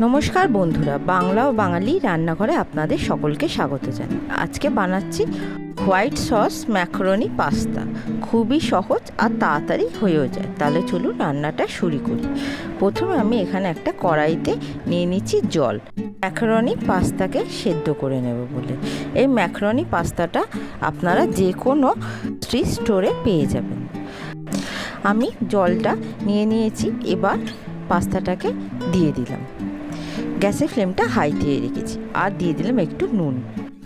নমস্কার বন্ধুরা, বাংলা ও বাঙালি রান্নাঘরে আপনাদের সকলকে স্বাগত জানাই। আজকে বানাচ্ছি হোয়াইট সস ম্যাকারনি পাস্তা। খুবই সহজ আর তাড়াতাড়ি হয়েও যায়। তাহলে চলুন রান্নাটা শুরু করি। প্রথমে আমি এখানে একটা কড়াইতে নিয়ে নিচ্ছি জল। ম্যাকারনি পাস্তাকে সেদ্ধ করে নেব বলে। এই ম্যাকারনি পাস্তাটা আপনারা যে কোনো স্ট্রিট স্টোরে পেয়ে যাবেন। আমি জলটা নিয়ে নিয়েছি। এবার পাস্তাটাকে দিয়ে দিলাম। গ্যাসের ফ্লেমটা হাই দিয়ে রেখেছি আর দিয়ে দিলাম একটু নুন।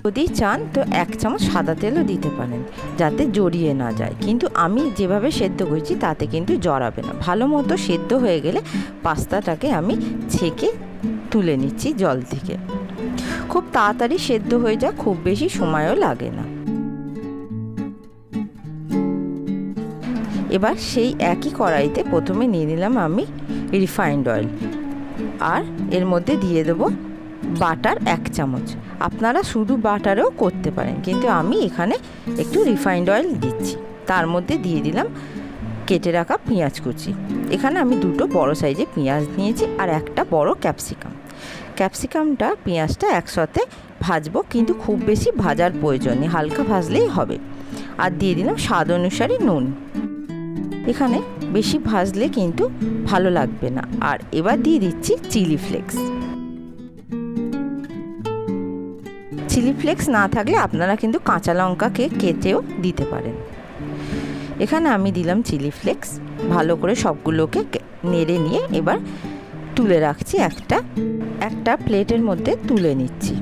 যদি চান তো এক চামচ সাদা তেলও দিতে পারেন যাতে জড়িয়ে না যায়। কিন্তু আমি যেভাবে সেদ্ধ করেছি তাতে কিন্তু জড়াবে না। ভালো মতো সেদ্ধ হয়ে গেলে পাস্তাটাকে আমি ছেঁকে তুলে নিচ্ছি জল থেকে। খুব তাড়াতাড়ি সেদ্ধ হয়ে যায় খুব বেশি সময়ও লাগে না। এবার সেই একই কড়াইতে প্রথমে নিয়ে নিলাম আমি রিফাইন্ড অয়েল আর এর মধ্যে দিয়ে দেবো বাটার এক চামচ। আপনারা শুধু বাটারেও করতে পারেন, কিন্তু আমি এখানে একটু রিফাইন্ড অয়েল দিচ্ছি। তার মধ্যে দিয়ে দিলাম কেটে রাখা পেঁয়াজ কুচি। এখানে আমি দুটো বড় সাইজে পেঁয়াজ নিয়েছি আর একটা বড় ক্যাপসিকাম। ক্যাপসিকামটা পেঁয়াজটা একসাথে ভাজবো, কিন্তু খুব বেশি ভাজার প্রয়োজন নেই, হালকা ভাজলেই হবে। আর দিয়ে দিলাম স্বাদ অনুসারে নুন। এখানে বেশি ভাজলে কিন্তু ভালো লাগবে না। আর এবার দিয়ে দিচ্ছি চিলি ফ্লেক্স। চিলি ফ্লেক্স না থাকলে আপনারা কিন্তু কাঁচা লঙ্কাকে কেটেও দিতে পারেন। এখানে আমি দিলাম চিলি ফ্লেক্স। ভালো করে সবগুলোকে নেড়ে নিয়ে এবার তুলে রাখছি একটা একটা প্লেটের মধ্যে তুলে নিচ্ছি।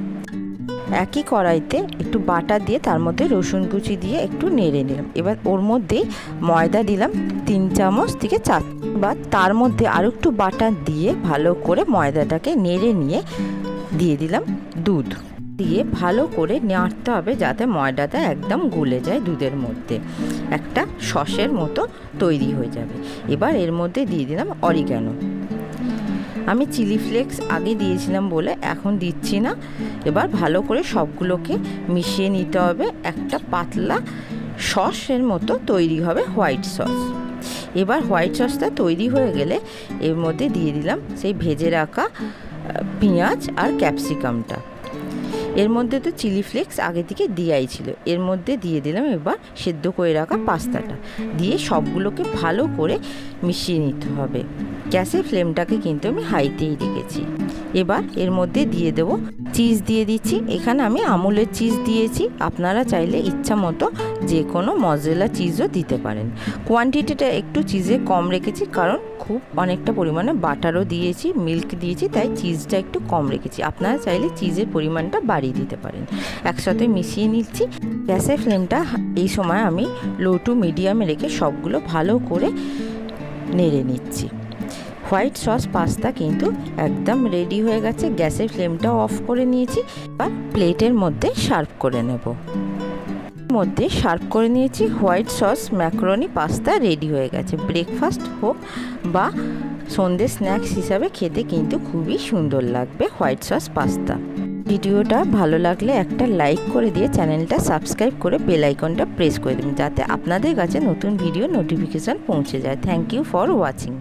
একই কড়াইতে একটু বাটা দিয়ে তার মধ্যে রসুন কুচি দিয়ে একটু নেড়ে নিলাম। এবার ওর মধ্যেই ময়দা দিলাম তিন চামচ থেকে চার বা তার মধ্যে আরও একটু বাটা দিয়ে ভালো করে ময়দাটাকে নেড়ে নিয়ে দিয়ে দিলাম দুধ। দিয়ে ভালো করে নাড়তে হবে যাতে ময়দাটা একদম গলে যায় দুধের মধ্যে। একটা সসের মতো তৈরি হয়ে যাবে। এবার এর মধ্যে দিয়ে দিলাম অরিগ্যানো আমি চিলি ফ্লেক্স আগে দিয়েছিলাম বলে এখন দিচ্ছি না। এবার ভালো করে সবগুলোকে মিশিয়ে নিতে হবে। একটা পাতলা সসের মতো তৈরি হবে হোয়াইট সস। এবার হোয়াইট সসটা তৈরি হয়ে গেলে এর মধ্যে দিয়ে দিলাম সেই ভেজে রাখা পেঁয়াজ আর ক্যাপসিকামটা। এর মধ্যে তো চিলি ফ্লেক্স আগে থেকে দিয়াই ছিল। এর মধ্যে দিয়ে দিলাম এবার সেদ্ধ করে রাখা পাস্তাটা। দিয়ে সবগুলোকে ভালো করে মিশিয়ে নিতে হবে। গ্যাসের ফ্লেমটাকে কিন্তু আমি হাইতেই রেখেছি। এবার এর মধ্যে দিয়ে দেব চিজ দিয়ে দিচ্ছি। এখানে আমি আমুলের চিজ দিয়েছি। আপনারা চাইলে ইচ্ছা মতো যে কোনো মজরেলা চিজও দিতে পারেন। কোয়ান্টিটিটা একটু চিজে কম রেখেছি কারণ খুব অনেকটা পরিমাণে বাটারও দিয়েছি, মিল্ক দিয়েছি, তাই চিজটা একটু কম রেখেছি। আপনারা চাইলে চিজের পরিমাণটা বাড়িয়ে দিতে পারেন। একসাথে মিশিয়ে নিচ্ছি। গ্যাসের ফ্লেমটা এই সময় আমি লো টু মিডিয়ামে রেখে সবগুলো ভালো করে নেড়ে নিচ্ছি। হোয়াইট সস পাস্তা কিন্তু একদম রেডি হয়ে গেছে। গ্যাসের ফ্লেমটাও অফ করে নিয়েছি এবার প্লেটের মধ্যে সার্ভ করে নেব। মধ্যে সার্ভ করে নিয়েছি, white sauce macaroni pasta ready হয়ে গেছে। ব্রেকফাস্ট হোক বা সন্ধ্যে স্ন্যাক্স হিসাবে খেতে কিন্তু খুবই সুন্দর লাগবে হোয়াইট সস পাস্তা। ভিডিওটা ভালো লাগলে একটা লাইক করে দিয়ে চ্যানেলটা সাবস্ক্রাইব করে বেল আইকনটা প্রেস করে দেবেন যাতে আপনাদের কাছে নতুন ভিডিও নোটিফিকেশান পৌঁছে যায়। Thank you for watching.